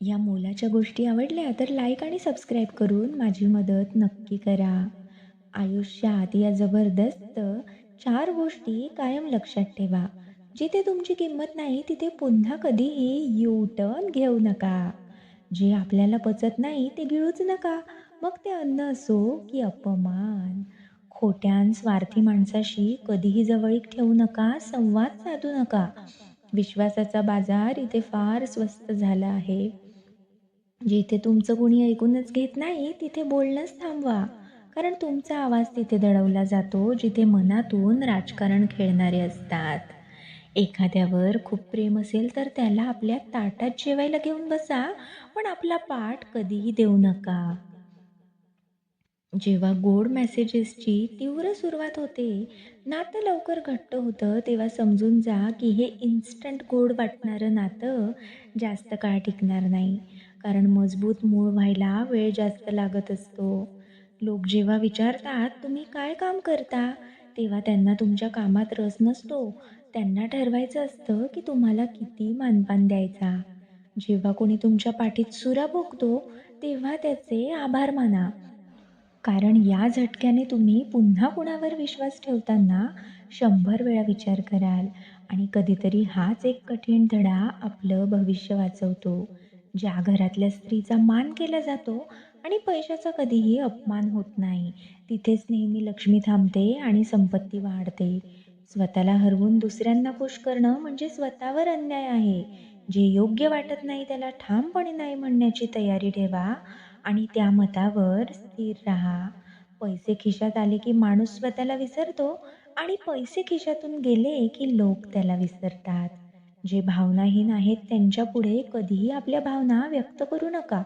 या मोलाच्या गोष्टी आवडल्या तर लाईक आणि सबस्क्राईब करून माझी मदत नक्की करा. आयुष्यात या जबरदस्त चार गोष्टी कायम लक्षात ठेवा. जिथे तुमची किंमत नाही तिथे पुन्हा कधीही यू टर्न घेऊ नका. जे आपल्याला पचत नाही ते गिळूच नका. मग ते अन्न असो की अपमान. खोट्यान स्वार्थी माणसाशी कधीही जवळीक ठेवू नका संवाद साधू नका. विश्वासाचा बाजार इथे फार स्वस्त झाला आहे. जिथे तुमचं कोणी ऐकूनच घेत नाही तिथे बोलणंच थांबवा. कारण तुमचा आवाज तिथे दडवला जातो जिथे मनातून राजकारण खेळणारे असतात. एखाद्यावर खूप प्रेम असेल तर त्याला आपल्या ताटात जेवायला घेऊन बसा पण आपला पाठ कधीही देऊ नका. जेव्हा गोड मेसेजेसची तीव्र सुरुवात होते नातं लवकर घट्ट होतं तेव्हा समजून जा की हे इन्स्टंट गोड वाटणारं नातं जास्त काळ टिकणार नाही. कारण मजबूत मूळ व्हायला वेळ जास्त लागत असतो. लोक जेव्हा विचारतात तुम्ही काय काम करता? तेव्हा त्यांना तुमच्या कामात रस नसतो. त्यांना ठरवायचं असतं की तुम्हाला किती मानपान द्यायचा. जेव्हा कोणी तुमच्या पाठीत सुरा भोगतो तेव्हा त्याचे आभार माना. कारण या झटक्याने तुम्ही पुन्हा कुणावर विश्वास ठेवताना शंभर वेळा विचार कराल आणि कधीतरी हाच एक कठीण धडा आपलं भविष्य वाचवतो. ज्या घरातल्या स्त्रीचा मान केला जातो आणि पैशाचा कधीही अपमान होत नाही. तिथेच नेहमी लक्ष्मी थांबते आणि संपत्ती वाढते. स्वतःला हरवून दुसऱ्यांना खुश करणं म्हणजे स्वतःवर अन्याय आहे. जे योग्य वाटत नाही त्याला ठामपणे नाही म्हणण्याची तयारी ठेवा आणि त्या मतावर स्थिर राहा. पैसे खिशात आले की माणूस स्वतःला विसरतो आणि पैसे खिशातून गेले की लोक त्याला विसरतात. जे भावनाहीन आहेत त्यांच्या पुढे कधीही आपल्या भावना व्यक्त करू नका.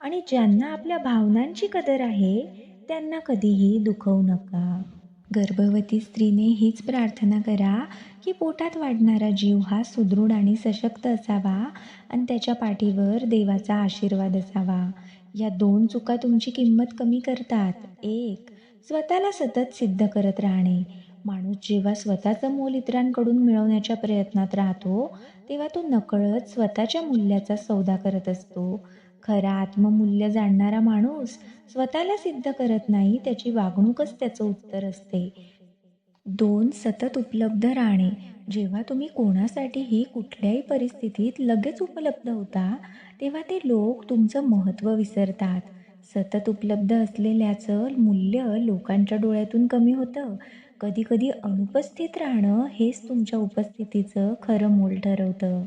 आणि ज्यांना आपल्या भावनांची कदर आहे त्यांना कधीही दुखवू नका. गर्भवती स्त्रीने हीच प्रार्थना करा की पोटात वाढणारा जीव हा सुदृढ आणि सशक्त असावा आणि त्याच्या पाठीवर देवाचा आशीर्वाद असावा. या दोन चुका तुमची किंमत कमी करतात. एक स्वतःला सतत सिद्ध करत राहणे. माणूस जेव्हा स्वतःचं मोल इतरांकडून मिळवण्याच्या प्रयत्नात राहतो तेव्हा तो नकळत स्वतःच्या मूल्याचा सौदा करत असतो. खरा आत्ममूल्य जाणणारा माणूस स्वतःला सिद्ध करत नाही त्याची वागणूकच त्याचं उत्तर असते. दोन सतत उपलब्ध राहणे जेव्हा तुम्ही कोणासाठीही कुठल्याही परिस्थितीत लगेच उपलब्ध होता तेव्हा ते लोक तुमचं महत्त्व विसरतात. सतत उपलब्ध असलेल्याचं मूल्य लोकांच्या डोळ्यातून कमी होतं. कधीकधी अनुपस्थित राहणं हेच तुमच्या उपस्थितीचं खरं मोल ठरवतं.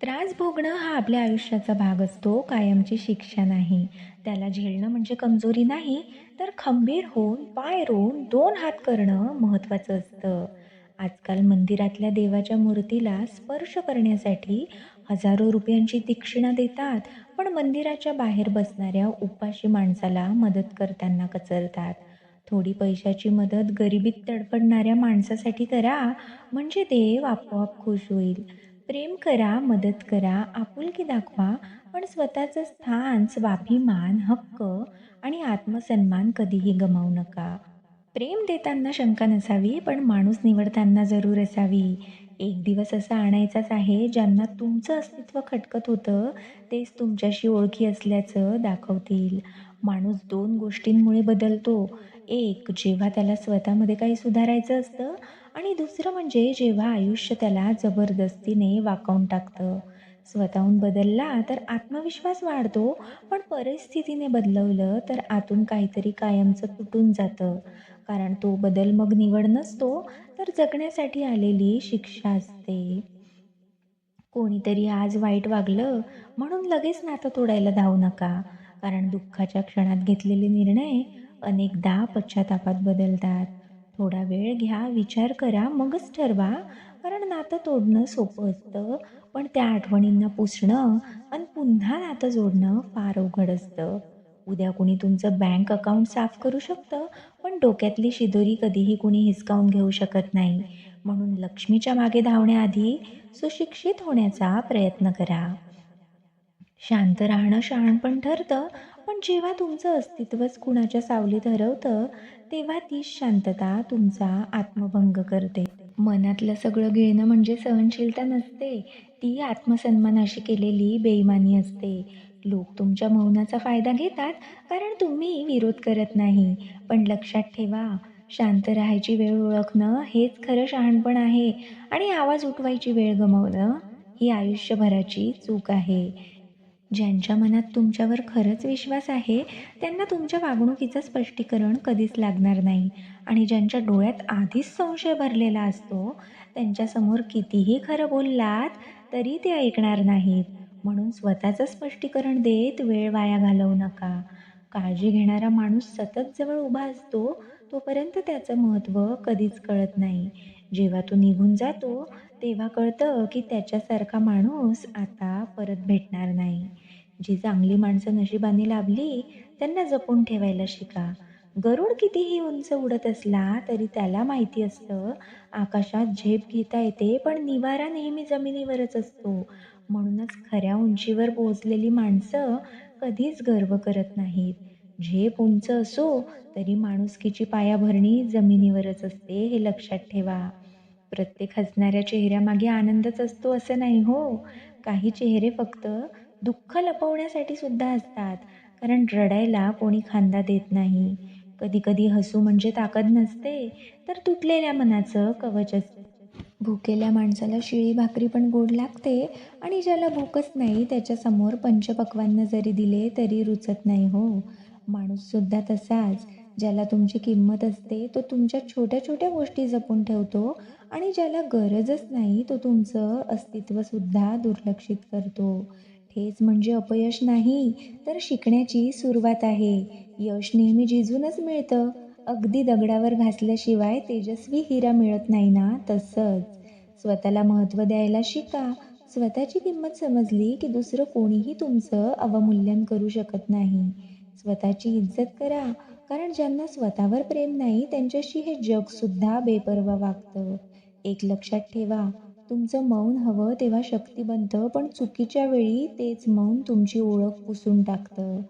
त्रास भोगणं हा आपल्या आयुष्याचा भाग असतो कायमची शिक्षा नाही. त्याला झेलणं म्हणजे कमजोरी नाही तर खंबीर होऊन पाय रोवून दोन हात करणं महत्त्वाचं असतं. आजकाल मंदिरातल्या देवाच्या मूर्तीला स्पर्श करण्यासाठी हजारो रुपयांची दक्षिणा देतात पण मंदिराच्या बाहेर बसणाऱ्या उपाशी माणसाला मदत करताना कचरतात. थोडी पैशाची मदत गरिबीत तडफडणाऱ्या माणसासाठी करा म्हणजे देव आपोआप खुश होईल. प्रेम करा मदत करा आपुलकी दाखवा पण स्वतःचं स्थान स्वाभिमान हक्क आणि आत्मसन्मान कधीही गमावू नका. प्रेम देताना शंका नसावी पण माणूस निवडताना जरूर असावी. एक दिवस असा आणायचाच आहे ज्यांना तुमचं अस्तित्व खटकत होतं तेच तुमच्याशी ओळखी असल्याचं दाखवतील. माणूस दोन गोष्टींमुळे बदलतो. एक जेव्हा त्याला स्वतःमध्ये काही सुधारायचं असतं आणि दुसरं म्हणजे जेव्हा आयुष्य त्याला जबरदस्तीने वाकावून टाकतं. स्वतःहून बदलला तर आत्मविश्वास वाढतो पण परिस्थितीने बदलवलं तर आतून काहीतरी कायमचं तुटून जातं. कारण तो बदल मग निवड नसतो तर जगण्यासाठी आलेली शिक्षा असते. कोणीतरी आज वाईट वागलं म्हणून लगेच नातं तोडायला धावू नका. कारण दुःखाच्या क्षणात घेतलेले निर्णय अनेकदा पश्चातापात बदलतात. थोडा वेळ घ्या विचार करा मगच ठरवा. कारण नातं तोडणं सोपं असतं. पण त्या आठवणींना पुसणं आणि पुन्हा नातं जोडणं फार अवघड असतं. उद्या कुणी तुमचं बँक अकाउंट साफ करू शकतं पण डोक्यातली शिदोरी कधीही कुणी हिसकावून घेऊ शकत नाही. म्हणून लक्ष्मीच्या मागे धावण्याआधी सुशिक्षित होण्याचा प्रयत्न करा. शांत राहणं शहाणपण ठरतं. पण जेव्हा तुमचं अस्तित्वच कुणाच्या सावलीत हरवतं तेव्हा तीच शांतता तुमचा आत्मभंग करते मनातलं सगळं गिळणं म्हणजे सहनशीलता नसते ती आत्मसन्मानाशी केलेली बेईमानी असते. लोक तुमच्या मौनाचा फायदा घेतात कारण तुम्ही विरोध करत नाही. पण लक्षात ठेवा, शांत राहायची वेळ ओळखणं हेच खरं शहाणपण आहे आणि आवाज उठवायची वेळ गमावणं ही आयुष्यभराची चूक आहे. ज्यांच्या मनात तुमच्यावर खरंच विश्वास आहे, त्यांना तुमच्या वागणुकीचं स्पष्टीकरण कधीच लागणार नाही आणि ज्यांच्या डोळ्यात आधीच संशय भरलेला असतो, त्यांच्यासमोर कितीही खरं बोललात तरी ते ऐकणार नाहीत. म्हणून स्वतःचं स्पष्टीकरण देत वेळ वाया घालवू नका. काळजी घेणारा माणूस सतत जवळ उभा असतो, तोपर्यंत त्याचं महत्त्व कधीच कळत नाही. जेव्हा तो निघून जातो, तेव्हा कळतं की त्याच्यासारखा माणूस आता परत भेटणार नाही. जी चांगली माणसं नशिबाने लाभली, त्यांना जपून ठेवायला शिका. गरुड कितीही उंच उडत असला तरी त्याला माहिती असतं, आकाशात झेप घेता येते पण निवारा नेहमी जमिनीवरच असतो. म्हणूनच खऱ्या उंचीवर पोहोचलेली माणसं कधीच गर्व करत नाहीत. झेप उंच असो, तरी माणुसकीची पायाभरणी जमिनीवरच असते हे लक्षात ठेवा. प्रत्येक हसणाऱ्या चेहऱ्यामागे आनंदच असतो असं नाही हो. काही चेहरे फक्त दुःख लपवण्यासाठी सुद्धा असतात, कारण रडायला कोणी खांदा देत नाही. कधी-कधी हसू म्हणजे ताकद नसते, तर तुटलेल्या मनाचं कवच असतं. भुकेल्या माणसाला शिळी भाकरी पण गोड लागते आणि ज्याला भूकच नाही त्याच्यासमोर पंचपक्वांना जरी दिले तरी रुचत नाही हो. माणूससुद्धा तसाच. ज्याला तुमची किंमत असते तो तुमच्या छोट्या-छोट्या गोष्टी जपून ठेवतो आणि ज्याला गरजच नाही तो तुमचं अस्तित्वसुद्धा दुर्लक्षित करतो. ठेच म्हणजे अपयश नाही, तर शिकण्याची सुरुवात आहे. यश नेहमी झिजूनच मिळतं. अगदी दगडावर घासल्याशिवाय तेजस्वी हिरा मिळत नाही ना, तसंच. स्वतःला महत्त्व द्यायला शिका. स्वतःची किंमत समजली की दुसरं कोणीही तुमचं अवमूल्यन करू शकत नाही. स्वतःची इज्जत करा, कारण ज्यांना स्वतःवर प्रेम नाही त्यांच्याशी हे जगसुद्धा बेपर्वा वागतं. एक लक्षात ठेवा, तुमचं मौन हवं तेव्हा शक्ती बनतं पण चुकीच्या वेळी तेच मौन तुमची ओळख पुसून टाकतं.